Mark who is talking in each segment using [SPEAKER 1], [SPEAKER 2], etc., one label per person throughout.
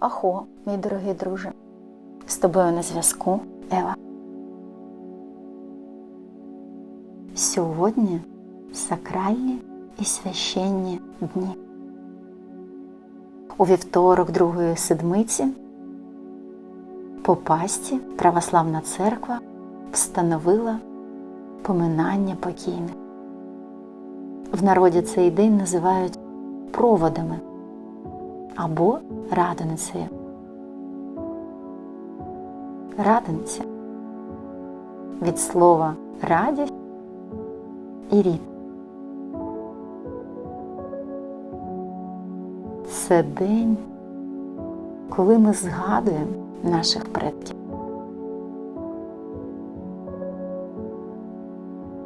[SPEAKER 1] Ахо, мій дорогий друже, з тобою на зв'язку Ева. Сьогодні сакральні і священні дні. У вівторок Другої седмиці по пасті Православна Церква встановила поминання покійних. В народі цей день називають проводами або радоницею. Радониця від слова радість і рід. Це день, коли ми згадуємо наших предків.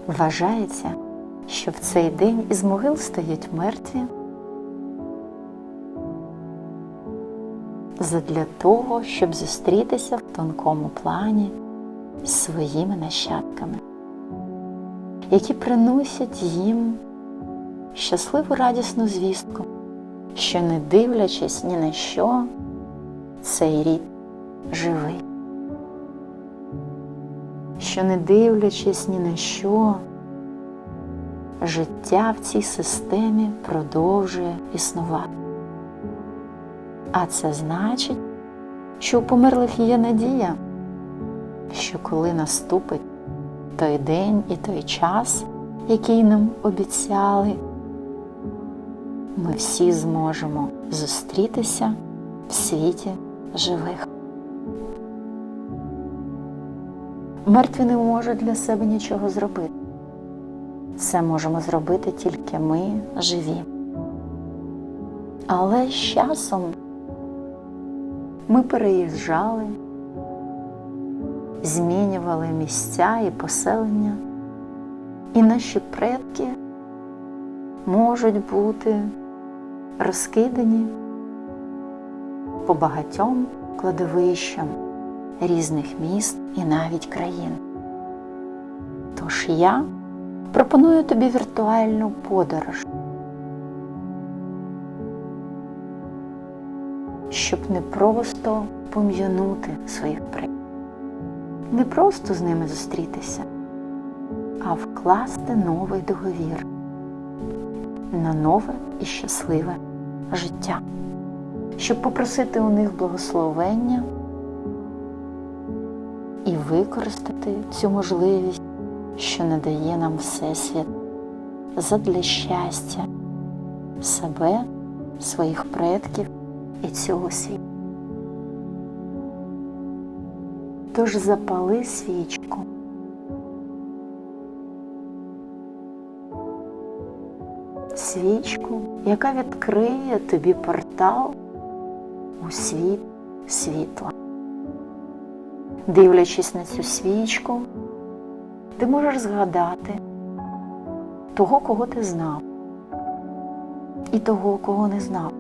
[SPEAKER 1] Вважається, що в цей день із могил стають мертві задля того, щоб зустрітися в тонкому плані з своїми нащадками, які приносять їм щасливу радісну звістку, що, не дивлячись ні на що, цей рід живий, що, не дивлячись ні на що, життя в цій системі продовжує існувати. А це значить, що у померлих є надія, що коли наступить той день і той час, який нам обіцяли, ми всі зможемо зустрітися в світі живих. Мертві не можуть для себе нічого зробити. Це можемо зробити тільки ми живі. Але з часом ми переїжджали, змінювали місця і поселення, і наші предки можуть бути розкидані по багатьом кладовищам різних міст і навіть країн. Тож я пропоную тобі віртуальну подорож. Щоб не просто пом'янути своїх предків, не просто з ними зустрітися, а вкласти новий договір на нове і щасливе життя, щоб попросити у них благословення і використати цю можливість, що надає нам Всесвіт задля щастя себе, своїх предків і цього світу. Тож запали свічку. Свічку, яка відкриє тобі портал у світ світла. Дивлячись на цю свічку, ти можеш згадати того, кого ти знав, і того, кого не знав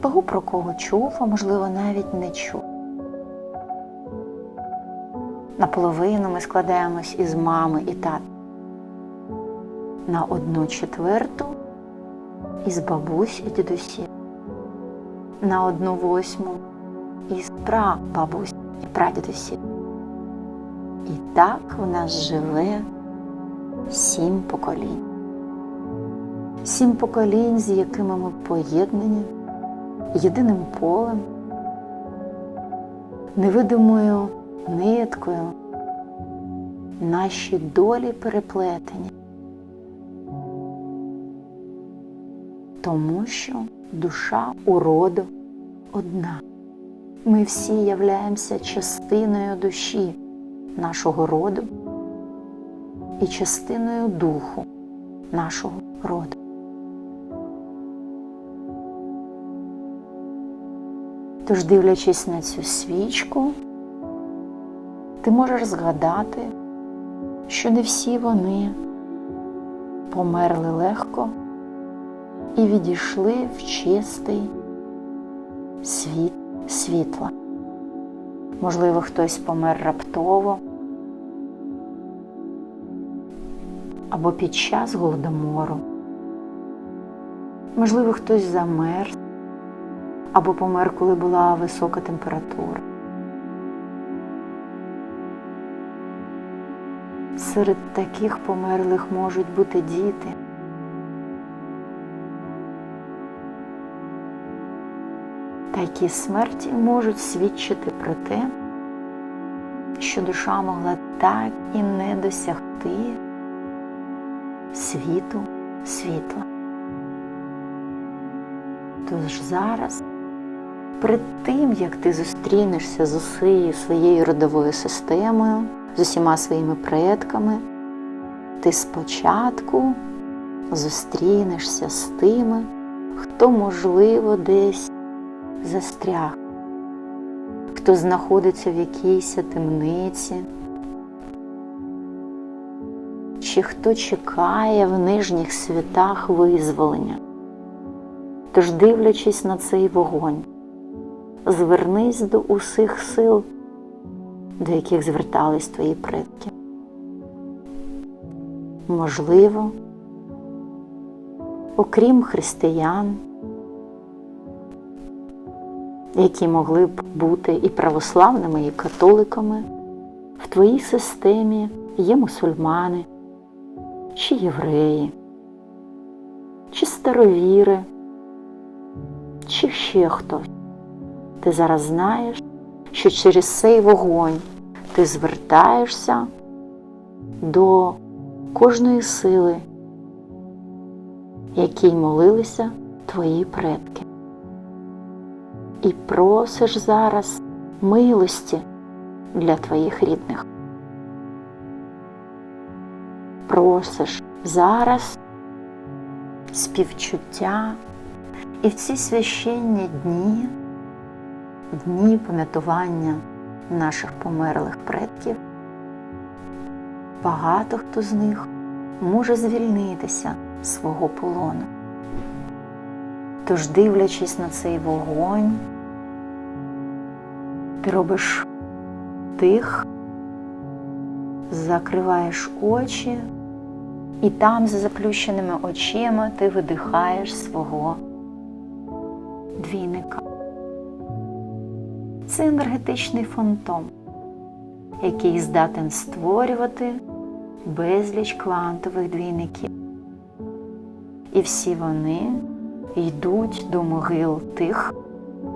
[SPEAKER 1] того, про кого чув, а можливо навіть не чув. Наполовину ми складаємось із мами і тата. На одну четверту із бабусь і дідусів. На одну восьму із прабабусь і прадідусів. І так в нас живе сім поколінь. Сім поколінь, з якими ми поєднані єдиним полем, невидимою ниткою наші долі переплетені, тому що душа уроду одна. Ми всі являємося частиною душі нашого роду і частиною духу нашого Тож, дивлячись на цю свічку, ти можеш згадати, що не всі вони померли легко і відійшли в чистий світ світла. Можливо, хтось помер раптово або під час голодомору. Можливо, хтось замерз або помер, коли була висока температура. Серед таких померлих можуть бути діти. Такі смерті можуть свідчити про те, що душа могла так і не досягти світу світла. Тож зараз, перед тим, як ти зустрінешся з усією своєю родовою системою, з усіма своїми предками, ти спочатку зустрінешся з тими, хто, можливо, десь застряг, хто знаходиться в якійсь темниці, чи хто чекає в нижніх світах визволення. Тож, дивлячись на цей вогонь, звернись до усіх сил, до яких звертались твої предки. Можливо, окрім християн, які могли б бути і православними, і католиками, в твоїй системі є мусульмани, чи євреї, чи старовіри, чи ще хтось. Ти зараз знаєш, що через цей вогонь ти звертаєшся до кожної сили, якій молилися твої предки. І просиш зараз милості для твоїх рідних. Просиш зараз співчуття і в ці священні дні, дні пам'ятування наших померлих предків, багато хто з них може звільнитися з свого полону. Тож, дивлячись на цей вогонь, ти робиш тих, закриваєш очі, і там, за заплющеними очима, ти видихаєш свого двійника. Це енергетичний фантом, який здатен створювати безліч квантових двійників. І всі вони йдуть до могил тих,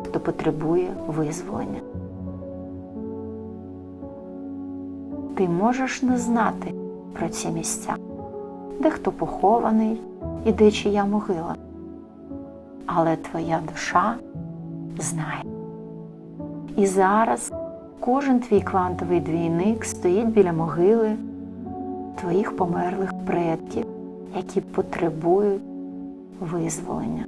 [SPEAKER 1] хто потребує визволення. Ти можеш не знати про ці місця, де хто похований і де чия могила. Але твоя душа знає. І зараз кожен твій квантовий двійник стоїть біля могили твоїх померлих предків, які потребують визволення.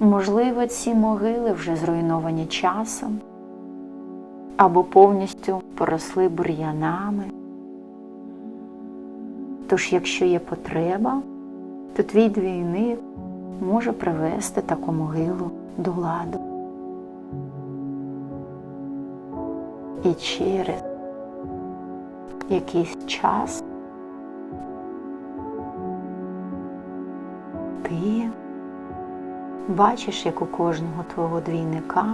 [SPEAKER 1] Можливо, ці могили вже зруйновані часом або повністю поросли бур'янами. Тож, якщо є потреба, то твій двійник може привести таку могилу до ладу. І через якийсь час ти бачиш, як у кожного твого двійника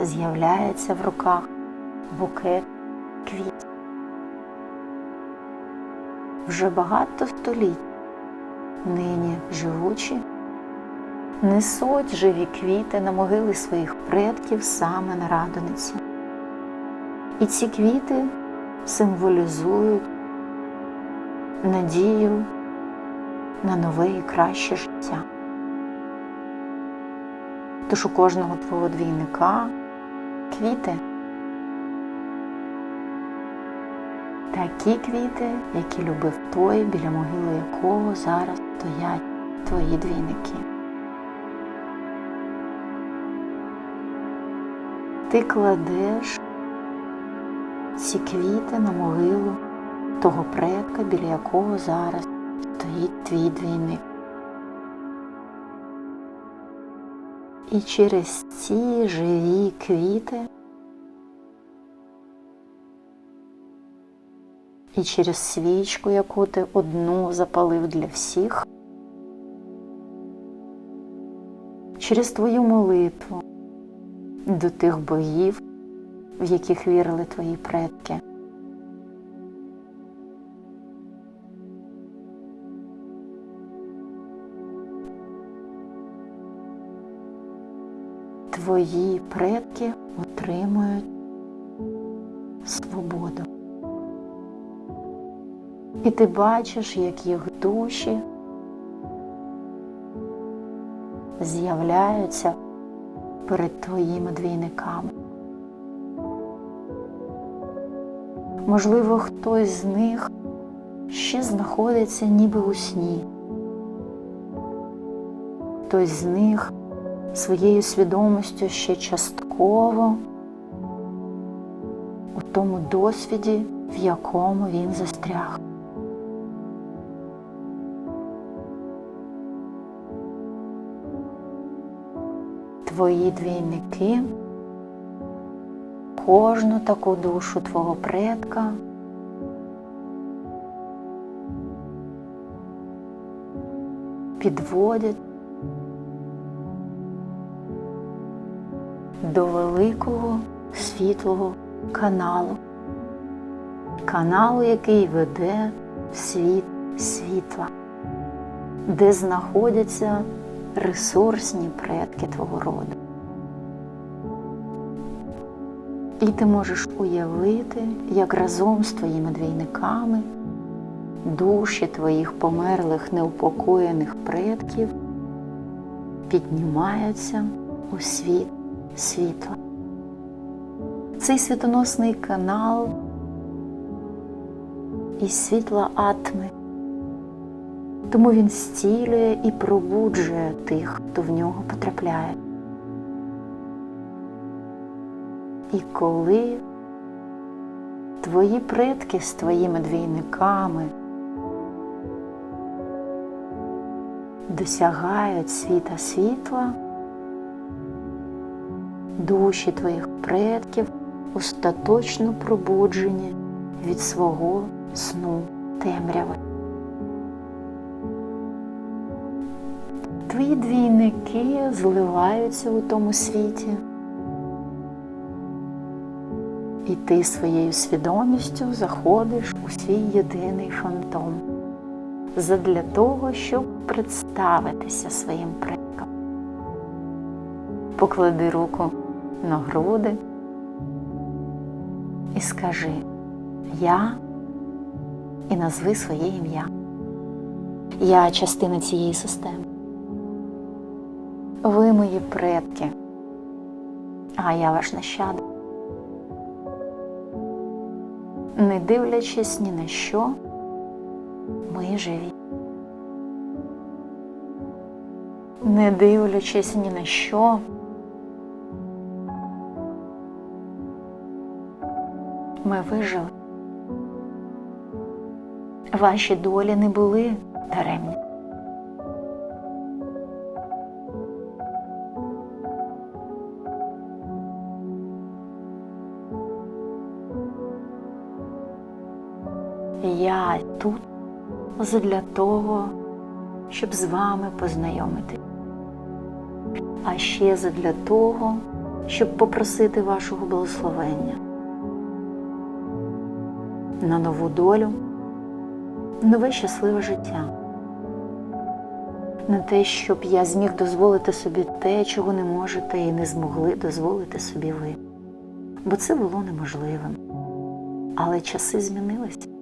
[SPEAKER 1] з'являється в руках букет квітів. Вже багато століть нині живучі несуть живі квіти на могили своїх предків саме на радониці. І ці квіти символізують надію на нове і краще життя. Тож у кожного твого двійника квіти такі квіти, які любив той, біля могили якого зараз стоять твої двійники. Ти кладеш ці квіти на могилу того предка, біля якого зараз стоїть твій двійник. І через ці живі квіти і через свічку, яку ти одну запалив для всіх, через твою молитву до тих богів, в яких вірили твої предки. Твої предки отримують свободу. І ти бачиш, як їх душі з'являються перед твоїми двійниками. Можливо, хтось з них ще знаходиться ніби у сні. Хтось з них своєю свідомістю ще частково у тому досвіді, в якому він застряг. Твої двійники кожну таку душу твого предка підводять до великого світлого каналу, каналу, який веде в світ світла, де знаходяться ресурсні предки твого роду. І ти можеш уявити, як разом з твоїми двійниками душі твоїх померлих неупокоєних предків піднімаються у світ світла. Цей світоносний канал із світла атми, тому він зцілює і пробуджує тих, хто в нього потрапляє. І коли твої предки з твоїми двійниками досягають світа світла, душі твоїх предків остаточно пробуджені від свого сну темряви. Твої двійники зливаються у тому світі. І ти своєю свідомістю заходиш у свій єдиний фантом задля того, щоб представитися своїм предкам. Поклади руку на груди і скажи Я і назви своє ім'я. Я частина цієї системи. Ви мої предки, а я ваш нащадок. Не дивлячись ні на що, ми живі. Не дивлячись ні на що, ми вижили. Ваші долі не були даремні. Я тут задля того, щоб з вами познайомити, а ще задля того, щоб попросити вашого благословення на нову долю, нове щасливе життя, на те, щоб я зміг дозволити собі те, чого не можете і не змогли дозволити собі ви. Бо це було неможливим. Але часи змінилися.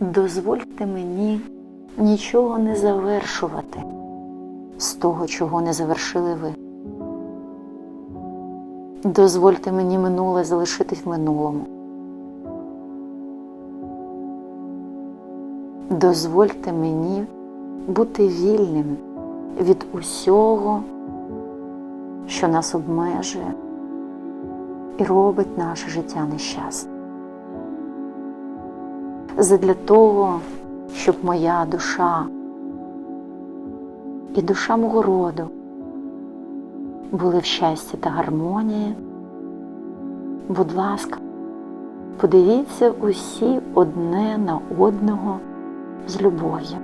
[SPEAKER 1] Дозвольте мені нічого не завершувати з того, чого не завершили ви. Дозвольте мені минуле залишитись в минулому. Дозвольте мені бути вільним від усього, що нас обмежує і робить наше життя нещасним. Задля того, щоб моя душа і душа мого роду були в щасті та гармонії. Будь ласка, подивіться усі одне на одного з любов'ю.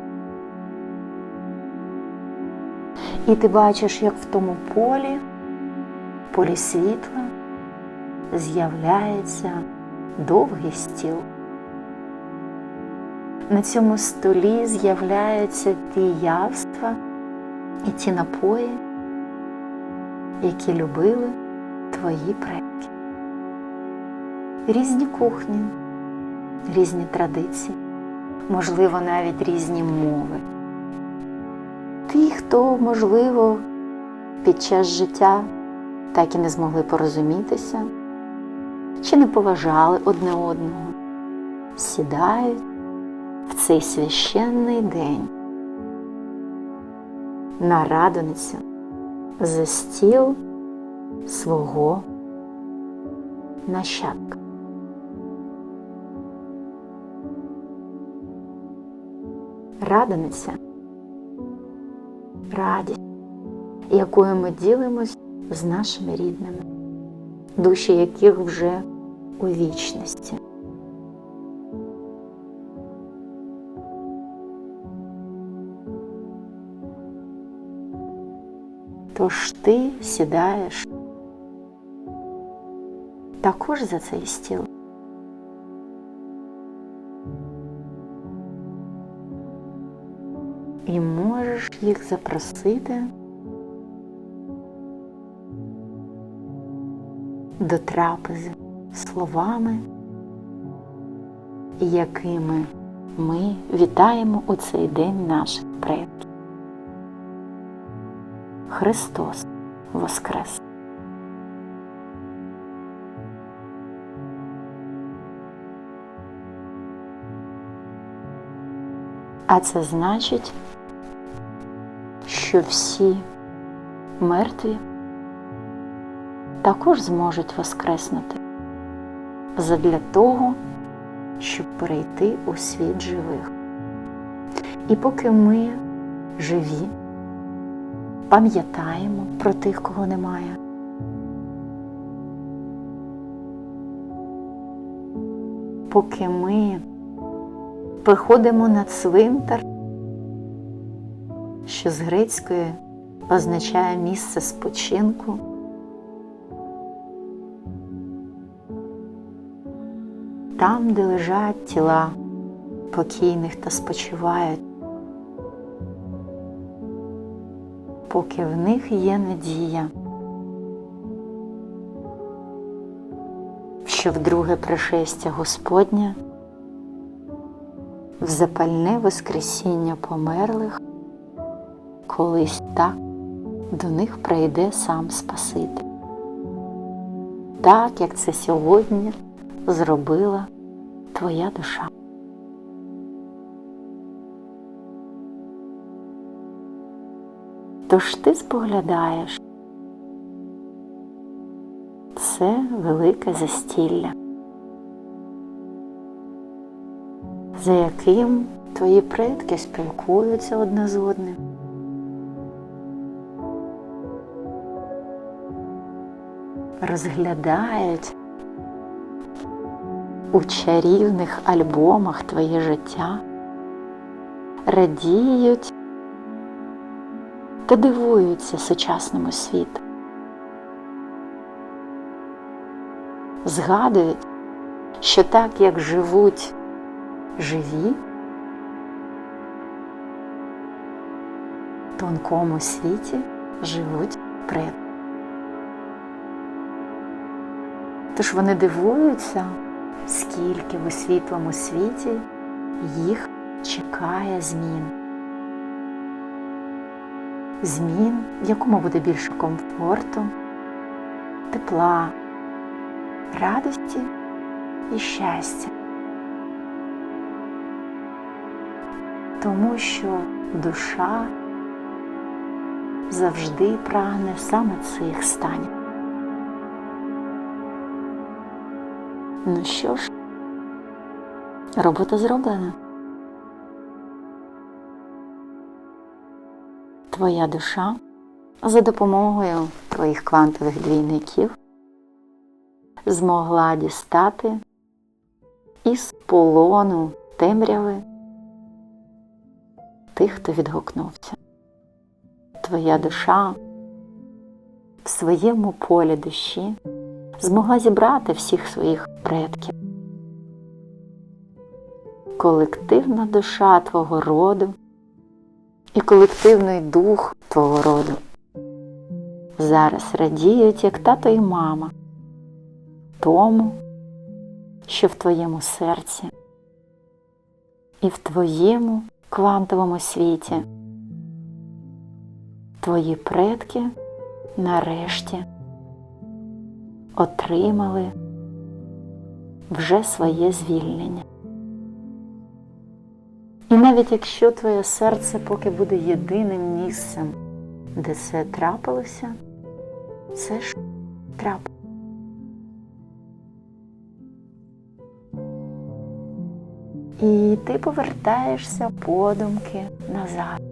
[SPEAKER 1] І ти бачиш, як в тому полі, полі світла, з'являється довгий стіл. На цьому столі з'являються ті явства і ті напої, які любили твої предки. Різні кухні, різні традиції, можливо, навіть різні мови. Ті, хто, можливо, під час життя так і не змогли порозумітися, чи не поважали одне одного, сідають в цей священний день на радоницю за стіл свого нащадка. Радониця радість, якою ми ділимось з нашими рідними, душі яких вже у вічності. Тож ти сідаєш також за цей стіл. І можеш їх запросити до трапези словами, якими ми вітаємо у цей день наших предків. Христос Воскрес! А це значить, що всі мертві також зможуть воскреснути задля того, щоб перейти у світ живих. І поки ми живі, пам'ятаємо про тих, кого немає. Поки ми приходимо на цвинтар, що з грецької означає місце спочинку. Там, де лежать тіла покійних та спочивають, поки в них є надія, що в друге пришестя Господня в запальне Воскресіння померлих, колись так до них прийде сам Спаситель, так як це сьогодні зробила твоя душа. Тож ти споглядаєш це велике застілля. за яким твої предки спілкуються одне з одним. Розглядають у чарівних альбомах твоє життя, радіють та дивуються сучасному світу. Згадують, що так як живуть живі в тонкому світі живуть предки. Тож вони дивуються, скільки в світлому світі їх чекає змін. Змін, в якому буде більше комфорту, тепла, радості і щастя. тому що душа завжди прагне саме цих станів. Ну що ж, робота зроблена. Твоя душа за допомогою твоїх квантових двійників змогла дістати із полону темряви тих, хто відгукнувся. твоя душа в своєму полі душі змогла зібрати всіх своїх предків. Колективна душа твого роду і колективний дух твого роду зараз радіють, як тато і мама, тому, що в твоєму серці і в твоєму квантовому світі твої предки нарешті отримали вже своє звільнення. І навіть якщо твоє серце поки буде єдиним місцем, де це трапилося, це ж трапилося. І ти повертаєшся подумки назад.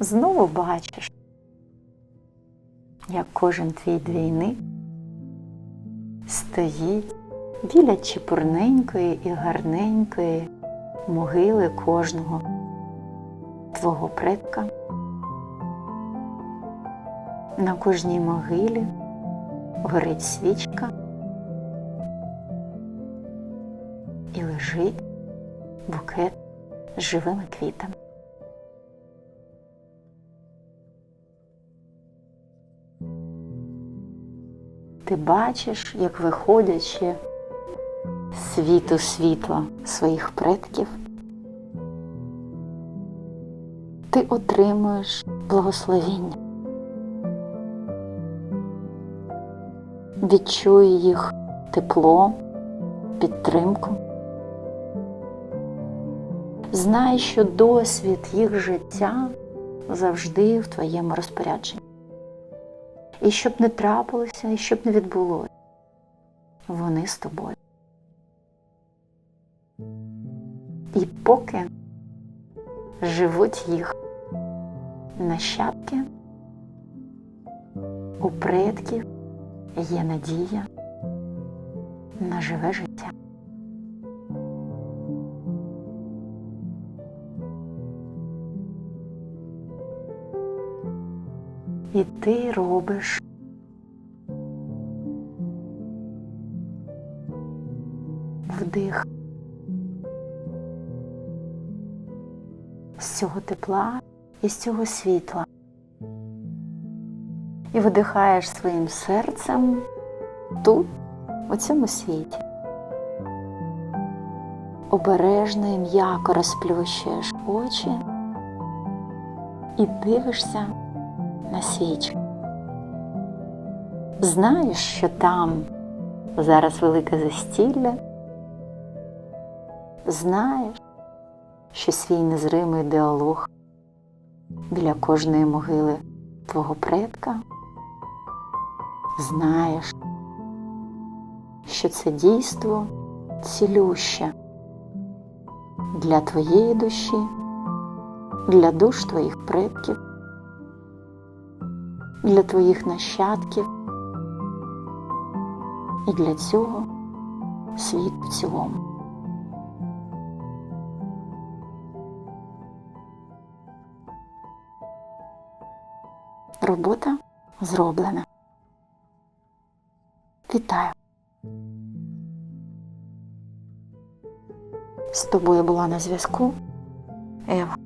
[SPEAKER 1] Знову бачиш, як кожен твій двійник стоїть біля чепурненької і гарненької могили кожного твого предка. На кожній могилі горить свічка і лежить букет з живими квітами. Ти бачиш, як виходячи світу світла своїх предків, ти отримуєш благословіння. Відчуй їх тепло, підтримку. Знай, що досвід їх життя завжди в твоєму розпорядженні. І щоб не трапилося, і щоб не відбулося, вони з тобою. І поки живуть їх нащадки, у предків є надія на живе життя. І ти робиш вдих цього тепла і з цього світла. І видихаєш своїм серцем тут, у цьому світі. Обережно і м'яко розплющуєш очі і дивишся на свічку. Знаєш, що там зараз велике застілля, знаєш, що свій незримий діалог біля кожної могили твого предка, знаєш, що це дійство цілюще для твоєї душі, для душ твоїх предків, для твоїх нащадків і для цього світу в цілому. Робота зроблена. Вітаю! З тобою була на зв'язку Ева.